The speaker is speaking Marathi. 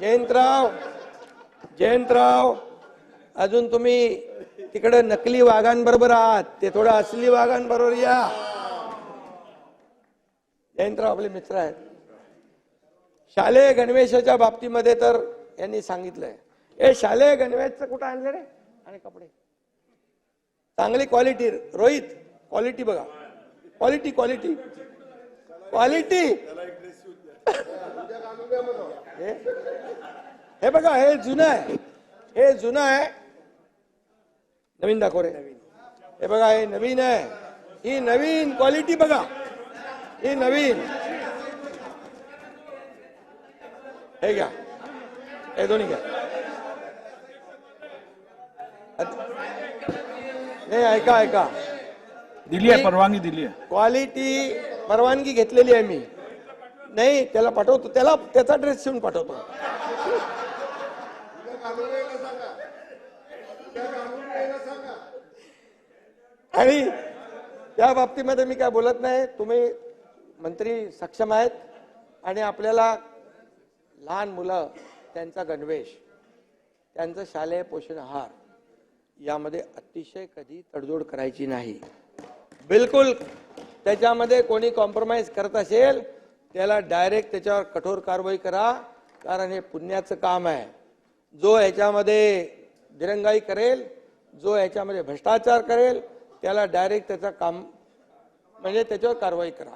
जयंतराव जयंतराव अजून तुम्ही तिकडे नकली वाघांबरोबर आहात. ते थोडं असली वाघांबरोबर या. जयंतराव आपले मित्र आहेत. शालेय गणवेशाच्या बाबतीमध्ये तर यांनी सांगितलंय. हे शालेय गणवेशचं कुठं आणलं रे? आणि कपडे. चांगली क्वालिटी रोहित क्वालिटी बघा. क्वालिटी क्वालिटी क्वालिटी हे हे बघा हे जुनं आहे. हे जुनं आहे. नवीन दाखव रे. हे बघा हे नवीन आहे. ही नवीन क्वालिटी बघा. ही नवीन. हे घ्या. हे दोन्ही घ्या. नाही ऐका ऐका. दिली आहे परवानगी दिली आहे. क्वालिटी परवानगी घेतलेली आहे मी. नाही त्याला पाठवतो. त्याला त्याचा ड्रेस शिवून पाठवतो. आणि त्या बाबतीमध्ये मी काय बोलत नाही. तुम्ही मंत्री सक्षम आहेत आणि आपल्याला लहान मुलं त्यांचा गणवेश त्यांचं शालेय पोषण आहार यामध्ये अतिशय कधी तडजोड करायची नाही. बिलकुल त्याच्यामध्ये कोणी कॉम्प्रोमाइज करत असेल त्याला डायरेक्ट त्याच्यावर कठोर कारवाई करा कारण हे पुण्याचं काम आहे. जो ह्याच्यामध्ये दिरंगाई करेल जो ह्याच्यामध्ये भ्रष्टाचार करेल त्याला डायरेक्ट त्याचं काम म्हणजे त्याच्यावर कारवाई करा.